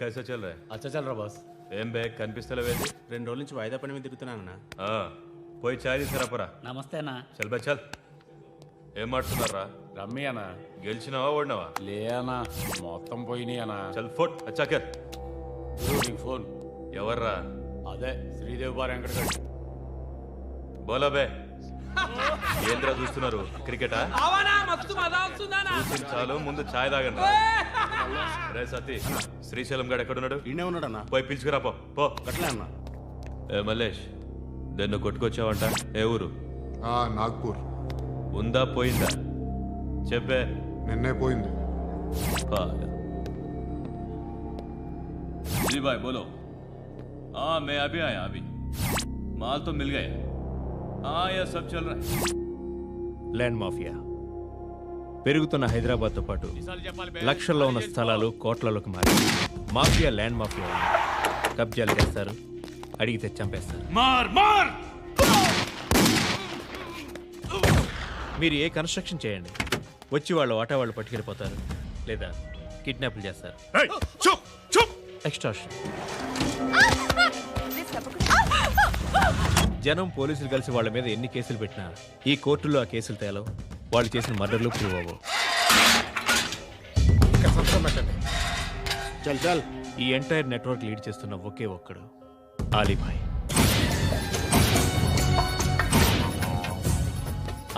కైసా చల్ రా అచ్చా చల్లరా బాస్ ఏం బే కనిపిస్తలేవేంది రెండు రోజుల నుంచి వాయిదా పని మీద తిరుగుతున్నానన్నా ఆ, పోయి చాయ్ తీసుకురాపరా నమస్తే అన్న. చల్ బే చల్. ఏం మాట్లాడుతున్నారా రమ్మి అన్న. గెలిచినావా ఓడినావా? లే అన్న మొత్తం పోయినాయి అన్న. చల్ ఫోట్ అచ్చాకర్ నీకు ఫోన్ ఎవర్రా? అదే శ్రీదేవి బార్ వెంకటగడ్ బోలా బే. ఏంద్రా చూస్తున్నారు క్రికెటా అవనా మస్తు మజా వస్తుందానా చూసింది చాలు ముందు చాయ్ తాగండి రే సతీ శ్రీశైలం గడు ఎక్కడున్నాడు ఈయనే ఉన్నాడన్నా పోయి పిలుచుకురా పో పో గట్లే అన్నా ఏ మల్లేష్ దన్ను కొట్టుకొచ్చావంట ఏ ఊరు ఆ, నాగ్పూర్ ఉందా పోయిందా చెప్పే నిన్నే పోయింది पागल जी भाई बोलो हाँ मैं अभी आया अभी माल तो मिल गया हाँ यह सब चल रहा है ల్యాండ్ మాఫియా పెరుగుతున్న హైదరాబాద్తో పాటు లక్షల్లో ఉన్న స్థలాలు కోట్లలోకి మారి మాఫియా ల్యాండ్ మాఫియా ఉంది. కబ్జాలు చేస్తారు అడిగితే చంపేస్తారు मार मार మీరు ఏ కన్స్ట్రక్షన్ చేయండి వచ్చి వాళ్ళ వాటా వాళ్ళు పట్టుకెళ్ళిపోతారు లేదా కిడ్నాప్లు చేస్తారు ఎక్స్ట్రాషన్ జనం పోలీసులు కలిసి వాళ్ళ మీద ఎన్ని కేసులు పెట్టినా ఈ కోర్టులో ఆ కేసులు తేలవు. వాళ్ళు చేసిన మర్డర్లు ప్రూవ్ అవ్వవు. చల్ చల్. ఈ ఎంటైర్ నెట్వర్క్ లీడ్ చేస్తున్న ఒకే ఒక్కడు ఆలీభాయ్.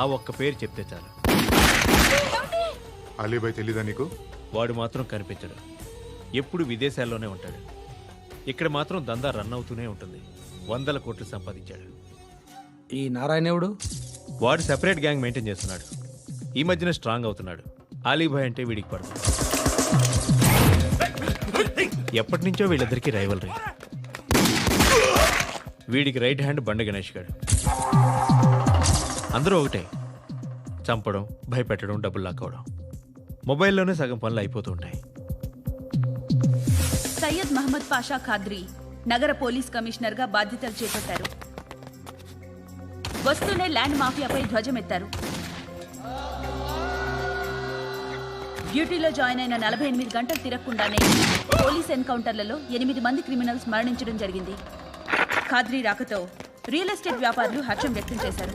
ఆ ఒక్క పేరు చెప్తే చాలు. అలీబాయ్ తెలీదా నీకు? వాడు మాత్రం కనిపించడు. ఎప్పుడు విదేశాల్లోనే ఉంటాడు. ఇక్కడ మాత్రం దందా రన్ అవుతూనే ఉంటుంది. వందల కోట్లు సంపాదించాడు. ఈ నారాయణవుడు వాడు సెపరేట్ గ్యాంగ్ మెయింటైన్ చేస్తున్నాడు. ఈ మధ్యన స్ట్రాంగ్ అవుతున్నాడు. ఆలీభాయ్ అంటే వీడికి పడదు. ఎప్పటి నుంచో వీళ్ళిద్దరికి రైవలరీ వీడికి రైట్ హ్యాండ్ బండ గణేష్ గాడు. అందరూ ఒకటే. చంపడం భయపెట్టడం డబ్బులు లాక్కోవడం. మొబైల్లోనే సగం పనులు అయిపోతూ ఉంటాయి. సయ్యద్ మహమ్మద్ పాషా ఖాద్రి నగర పోలీస్ కమిషనర్గా బాధ్యతలు చేపట్టారు. వస్తూనే ల్యాండ్ మాఫియాపై ధ్వజమెత్తారు. డ్యూటీలో జాయిన్ అయిన నలభై ఎనిమిది గంటలు తిరగకుండానే పోలీస్ ఎన్కౌంటర్లలో ఎనిమిది మంది క్రిమినల్స్ మరణించడం జరిగింది. ఖాద్రి రాకతో రియల్ ఎస్టేట్ వ్యాపారులు హర్షం వ్యక్తం చేశారు.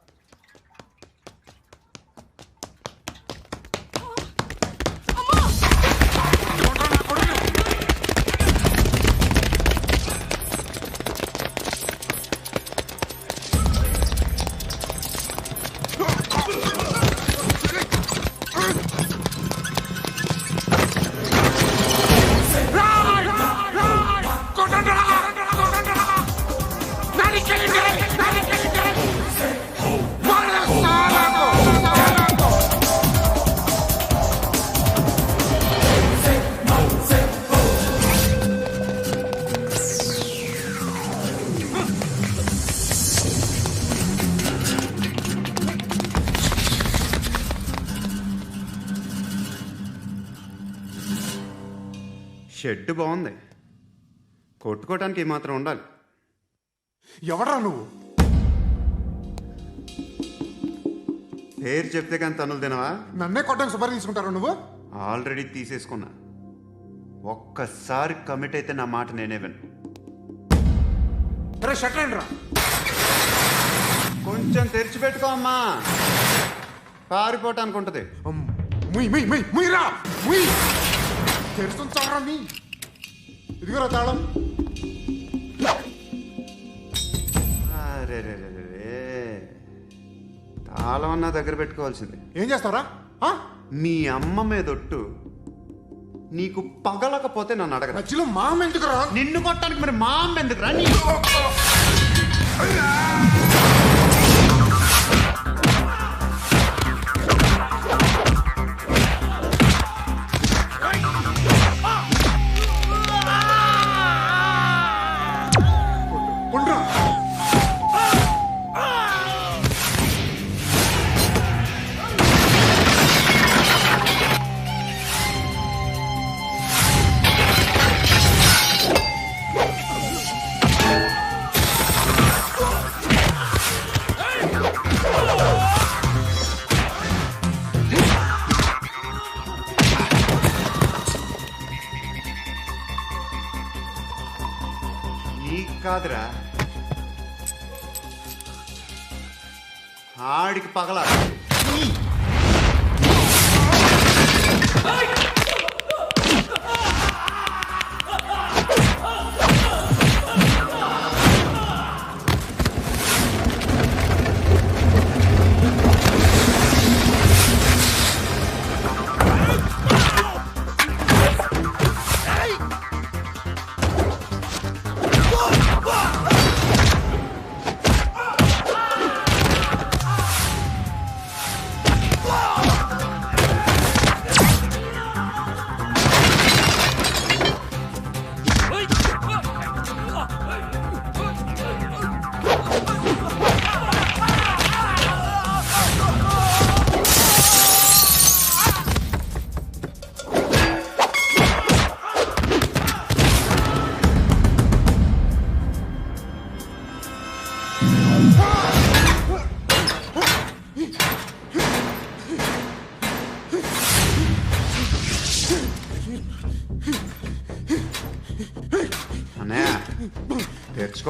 కొట్టుకోవడానికి మాత్రం ఉండాలి. ఎవడ్రా నువ్వు? పేరు చెప్తే కానీ తనులు తినవా? నన్నే కొట్టడానికి సుపారీ తీసుకుంటారా నువ్వు? ఆల్రెడీ తీసేసుకున్నా. ఒక్కసారి కమిట్ అయితే నా మాట నేనే విను. రే షట్ రా. కొంచెం తెరిచిపెట్టుకో అమ్మా. పారిపోవటానికి ఉంటుంది. ముయ్ ముయ్ ముయ్ ముయ్. రా ముయ్ తెరుస్తుంచారా మీ ఇదిగోరా తాళం. తాళం అన్నా దగ్గర పెట్టుకోవాల్సింది. ఏం చేస్తారా ఆ? మీ అమ్మ మీదొట్టు నీకు పగలకపోతే నన్ను అడగరా. మధ్యలో మామ ఎందుకురా? నిన్ను కొట్టడానికి మరి మా అమ్మ ఎందుకు రా నీకు కాదురా. ఆడికి పగల.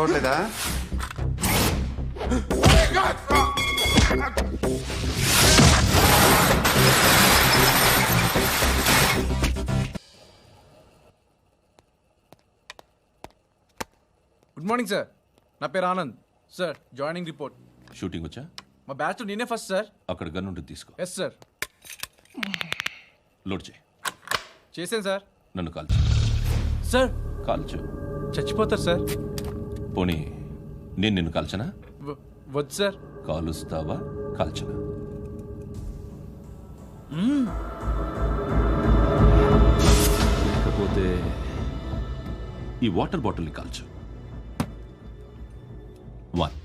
తెరుచుకోవట్లేదా గుడ్ మార్నింగ్ సార్ నా పేరు Anand. Sir joining report shooting వచ్చా? మా బ్యాచ్ నేనే ఫస్ట్ సార్ అక్కడ గన్ ఉంటుంది తీసుకో. ఎస్ సార్ లోడ్ చేయి. చేశాను సార్ నన్ను కాల్చు. సార్ కాల్చు. చచ్చిపోతారు సార్ పోనీ నేను నిన్ను కాల్చనా? వద్దు సార్. కాలుస్తావా? కాల్చనా? లేకపోతే ఈ వాటర్ బాటిల్ని కాల్చు. One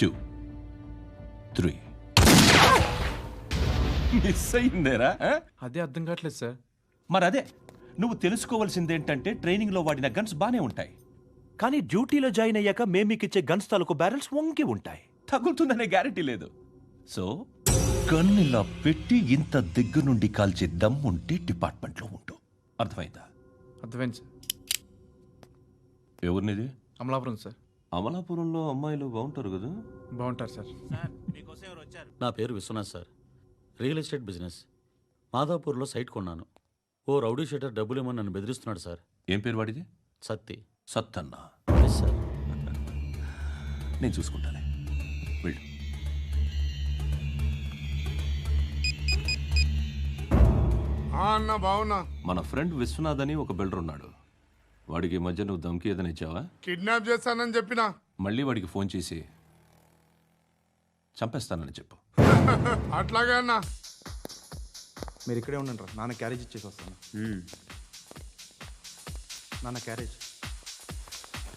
two three. మిస్ అయిందేరా? అదే అర్థం కావట్లేదు సార్. మరి అదే నువ్వు తెలుసుకోవాల్సిందేంటంటే ట్రైనింగ్లో వాడిన గన్స్ బానే ఉంటాయి. కానీ డ్యూటీలో జాయిన్ అయ్యాక మేము మీకు ఇచ్చే గన్స్ తాలూకు బ్యారెల్స్ వంగి ఉంటాయి. తగులుతుందనే గ్యారెంటీ లేదు. సో? గన్ ఇలా పెట్టి ఇంత దగ్గర నుండి కాల్చే దమ్ ఉంటే డిపార్ట్మెంట్లో ఉంటూ అర్థమైందా? అర్థమైంది సార్. ఎవరినిది? అమలాపురం సార్. అమలాపురంలో అమ్మాయిలు బాగుంటారు కదా? బాగుంటారు సార్. నా పేరు Vishwanath sir. Real estate business. మాదాపూర్లో site కొన్నాను. ఓ రౌడీ షీటర్ డబ్బులు ఇవ్వమని నన్ను బెదిరిస్తున్నాడు సార్. ఏం పేరు వాడిది? సత్తి. సత్తన్న. నేను చూసుకుంటానే. వెళ్ళు. అన్న బావున్నా. మన ఫ్రెండ్ విశ్వనాథ్ అని ఒక బిల్డర్ ఉన్నాడు. వాడికి ఈ మధ్య నువ్వు దమ్కి ఏదైనా ఇచ్చావా? కిడ్నాప్ చేస్తానని చెప్పిన. మళ్ళీ వాడికి ఫోన్ చేసి చంపేస్తానని చెప్పు. అట్లాగే అన్న. మీరు ఇక్కడే ఉండండి రా. నాన్న క్యారేజ్ ఇచ్చేసి వస్తాను. నాన్న క్యారేజ్.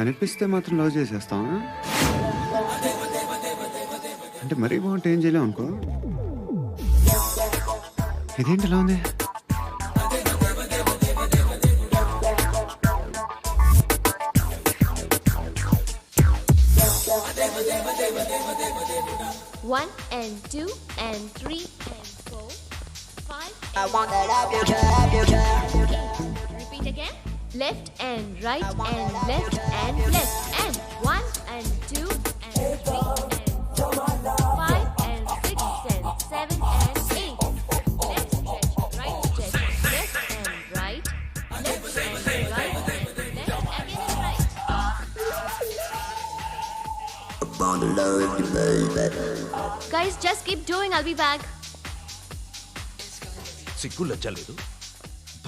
కనిపిస్తే మాత్రం లవ్ చేసేస్తావా అంటే మరీ బాగుంటే ఏం చేయలేం అనుకో ఇదేంటి ఇలా ఉంది One and two and three and four, five. I wanna love you, love Left and right and left and left and one and two and three and four, five and six and seven and eight. Left stretch, right stretch, left and right, left and right, left again and right. I wanna love you, baby. Guys, just keep doing. I'll be back. సిగ్గు లజ్జ లేదు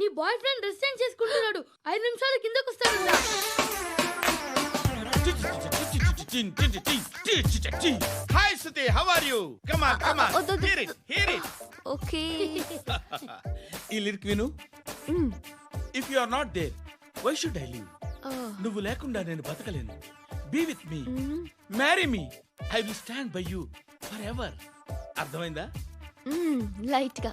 నీ boy friend change చేసుకుంటున్నాడు. ఐదు నిమిషాలు కిందకు వస్తాడు hi Suthi how are you come on come on. Hear it hear it okay. ఈ లిరిక్ విను. If you are not there why should I live నువ్వు లేకుండా నేను బతకలేను. Be with me marry me I will stand by you for ever అర్థమైందా? లైట్గా.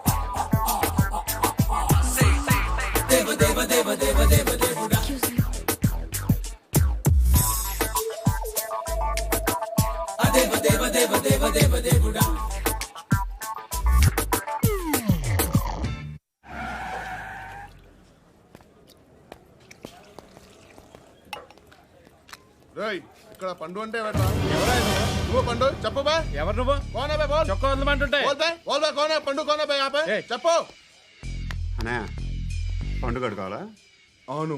రేయ్ ఇక్కడ పండు అంటే ఎవరా నువ్వు పండు? చెప్పు బా. ఎవరు నువ్వు? కోనా బే బోల్. చొక్కా వదలమంటుంటే బోల్ బే బోల్ బే కోనా పండు కోనా బే ఆపే. చెప్పు. అనే పండుగ కావాలా అవును.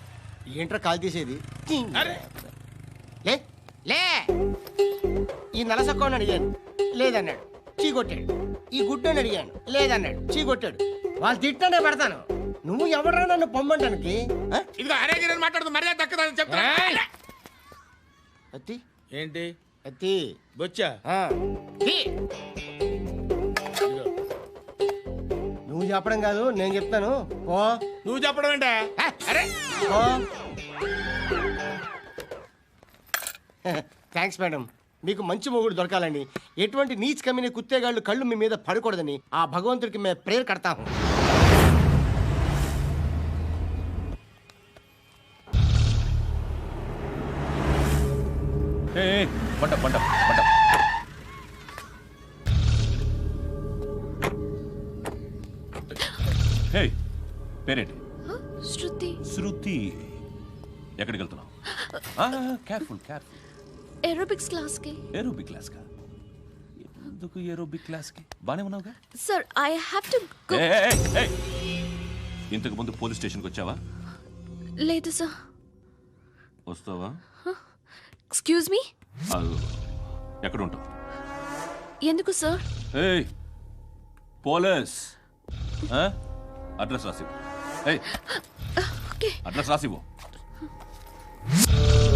ఏంట్రా కాల్ తీసేది. అరే. లే లే. ఈ నలసక్కని అడిగాను లేదన్నాడు. చీ కొట్టాడు ఈ గుడ్డని అడిగాను లేదన్నాడు. చీ కొట్టాడు వాళ్ళు తిట్టానే పెడతాను. నువ్వు ఎవడరా నన్ను పొమ్మంటానికి? ఇదిగో అరే గిరని మాట్లాడుతూ మర్యాద దక్కదని చెప్తా అత్తి? ఏంటి? అత్తి. బొచ్చా. నువ్వు చెప్పడం కాదు నేను చెప్తాను. ఓ నువ్వు చెప్పడం ఏంటే? అరే. థ్యాంక్స్ మేడం మీకు మంచి మొగుడు దొరకాలని ఎటువంటి నీచ్ కమ్మిన కుత్తేగాళ్ళు కళ్ళు మీ మీద పడకూడదని ఆ భగవంతుడికి మేము ప్రేయర్ కడతాము పంట పంట. కేర్ఫుల్ కేర్ఫుల్ ఏరోబిక్స్ క్లాస్కి ఏరోబిక్ క్లాస్కా ఎందుకు ఏరోబిక్ క్లాస్కి బానే ఉన్నావుగా? Sir I have to go. ఇంతకు ముందు పోలీస్ స్టేషన్కి వచ్చావా? లేదు సార్ వస్తావా? ఎక్స్క్యూజ్ మీ అది ఎక్కడ ఉంటావు ఎందుకు సార్ ఏయ్ పోలీస్! ఆ? అడ్రస్ రాసి ఏయ్, అడ్రస్ రాసివ్వు.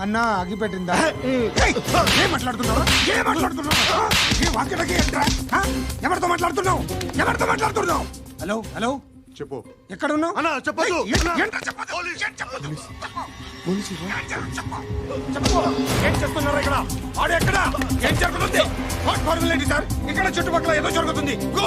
అన్న ఆగిపెట్టిందా? ఏం మాట్లాడుతున్నావు? ఏం మాట్లాడుతున్నావు? ఏ ఎవరితో మాట్లాడుతున్నావు? ఎవరితో మాట్లాడుతున్నావు? Hello hello? చెప్పు. ఎక్కడ ఉన్నావు అన్నా, చెప్పు? చెప్పు. ఏం ఎక్కడ? ఏం ఇక్కడ చుట్టుపక్కల ఏదో జరుగుతుంది. గో